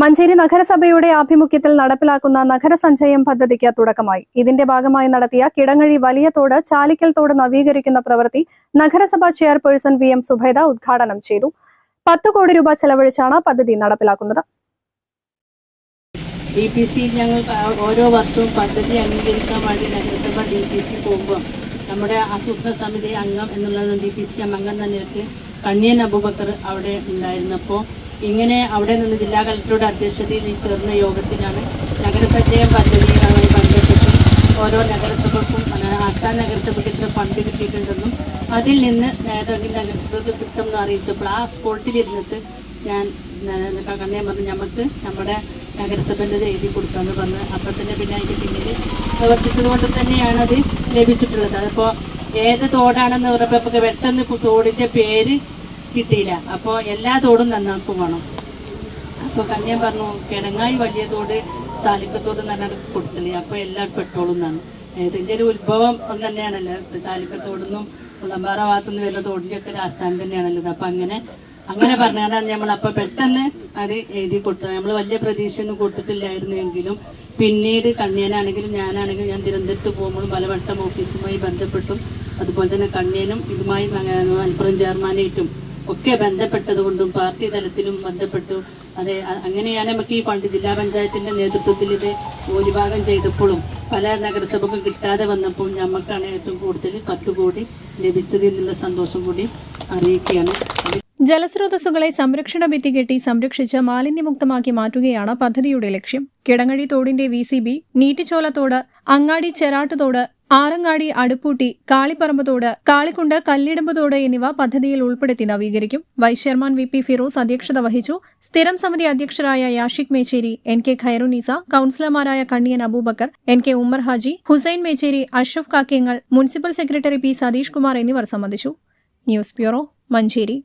മഞ്ചേരി നഗരസഭയുടെ ആഭിമുഖ്യത്തിൽ നടപ്പിലാക്കുന്ന നഗരസഞ്ചയം പദ്ധതിക്ക് തുടക്കമായി. ഇതിന്റെ ഭാഗമായി നടത്തിയ കിടങ്ങഴി വലിയ തോട് ചാലിക്കൽ തോട് നവീകരിക്കുന്ന പ്രവൃത്തി നഗരസഭാ ചെയർപേഴ്സൺ വി എം സുഭേദ ഉദ്ഘാടനം ചെയ്തു. പത്ത് കോടി രൂപ ചെലവഴിച്ചാണ് പദ്ധതി നടപ്പിലാക്കുന്നത്. ഡി സി ഞങ്ങൾ ഓരോ വർഷവും പദ്ധതി അംഗീകരിക്കാൻ വേണ്ടി നഗരസഭ ഡി പി സി പോകുമ്പോൾ നമ്മുടെ ആസൂത്രണ സമിതി അംഗം എന്നുള്ള ഡി പി സി അംഗം തന്നെയൊക്കെ കണ്ണിയൻ അബൂബക്കർ അവിടെ ഉണ്ടായിരുന്നപ്പോൾ ഇങ്ങനെ അവിടെ നിന്ന് ജില്ലാ കളക്ടറുടെ അധ്യക്ഷതയിൽ ചേർന്ന യോഗത്തിലാണ് നഗരസഞ്ചയം പദ്ധതിയുമായി ബന്ധപ്പെട്ട് ഓരോ നഗരസഭക്കും ആസ്ഥാന നഗരസഭയ്ക്ക് ഇത്ര ഫണ്ട് കിട്ടിയിട്ടുണ്ടെന്നും അതിൽ നിന്ന് ഏതെങ്കിലും നഗരസഭകൾക്ക് കിട്ടുമെന്ന് അറിയിച്ചപ്പോൾ ആ സ്പോട്ടിലിരുന്നിട്ട് ഞാൻ കണ്ണേ പറഞ്ഞു നമുക്ക് നമ്മുടെ നഗരസഭന്റെ എഴുതി കൊടുക്കാമെന്ന് പറഞ്ഞ്. അപ്പം തന്നെ പിന്നെ അതിന്റെ പിന്നിൽ പ്രവർത്തിച്ചത് കൊണ്ട് തന്നെയാണ് അത് ലഭിച്ചിട്ടുള്ളത്. അതിപ്പോൾ ഏത് തോടാണെന്ന് നമുക്ക് പെട്ടെന്ന് തോടിന്റെ പേര് കിട്ടിയില്ല. അപ്പോൾ എല്ലാ തോടും നന്നാക്കു വേണം. അപ്പോൾ കന്യാൻ പറഞ്ഞു കിടങ്ങായി വലിയ തോട് ചാലിക്കത്തോട് നല്ല കൊടുത്തില്ലേ അപ്പോൾ എല്ലാവരും പെട്ടോളും എന്നാണ്. ഇതിന്റെ ഒരു ഉത്ഭവം ഒന്ന് തന്നെയാണല്ലോ. ചാലിക്കത്തോടുന്നും കുളമ്പാറ ഭാഗത്തുനിന്ന് വരുന്ന തോടിന്റെ ഒക്കെ ഒരു ആസ്ഥാനം തന്നെയാണല്ലോ. അപ്പം അങ്ങനെ അങ്ങനെ പറഞ്ഞാലാണ് നമ്മൾ അപ്പോൾ പെട്ടെന്ന് അത് എഴുതി കൊടുത്തത്. നമ്മൾ വലിയ പ്രതീക്ഷയൊന്നും കൊടുത്തിട്ടില്ലായിരുന്നു എങ്കിലും പിന്നീട് കണ്ണിയനാണെങ്കിലും ഞാനാണെങ്കിലും ഞാൻ തിരുവനന്തപുരത്ത് പോകുമ്പോഴും പലവട്ടം ഓഫീസുമായി ബന്ധപ്പെട്ടും അതുപോലെ തന്നെ കണ്ണിയനും ഇതുമായി മലപ്പുറം ചെയർമാനായിട്ടും ഒക്കെ ബന്ധപ്പെട്ടതുകൊണ്ടും പാർട്ടി തലത്തിലും ബന്ധപ്പെട്ടു. അതെ അങ്ങനെയാണ് നമുക്ക് ഈ പണ്ട് ജില്ലാ പഞ്ചായത്തിന്റെ നേതൃത്വത്തിൽ ഇത് ഭൂരിഭാഗം ചെയ്തപ്പോഴും പല നഗരസഭക്കും കിട്ടാതെ വന്നപ്പോൾ നമുക്കാണ് ഏറ്റവും കൂടുതൽ പത്ത് കോടി ലഭിച്ചത് എന്നുള്ള സന്തോഷം കൂടി അറിയിക്കുകയാണ്. ജലസ്രോതസ്സുകളെ സംരക്ഷണ ഭിത്തി കെട്ടി സംരക്ഷിച്ച് മാലിന്യമുക്തമാക്കി മാറ്റുകയാണ് പദ്ധതിയുടെ ലക്ഷ്യം. കിടങ്ങഴി തോടിന്റെ വി സി ബി നീറ്റിച്ചോലത്തോട് അങ്ങാടി ചെറാട്ട് തോട് ആറങ്ങാടി അടുപ്പൂട്ടി കാളിപ്പറമ്പ് തോട് കാളിക്കുണ്ട് കല്ലിടമ്പ് തോട് എന്നിവ പദ്ധതിയിൽ ഉൾപ്പെടുത്തി നവീകരിക്കും. Vice chairman V. P. Firoz അധ്യക്ഷത വഹിച്ചു. സ്ഥിരം സമിതി അധ്യക്ഷരായ Yashik Mecheri N. K. Khairunnisa കൌൺസിലർമാരായ Kanniyan Abubakar N. K. Ummer Haji Hussain Mecheri Ashraf Kakkengal municipal secretary P. Satheesh Kumar എന്നിവർ സംബന്ധിച്ചു. News bureau Manjeri.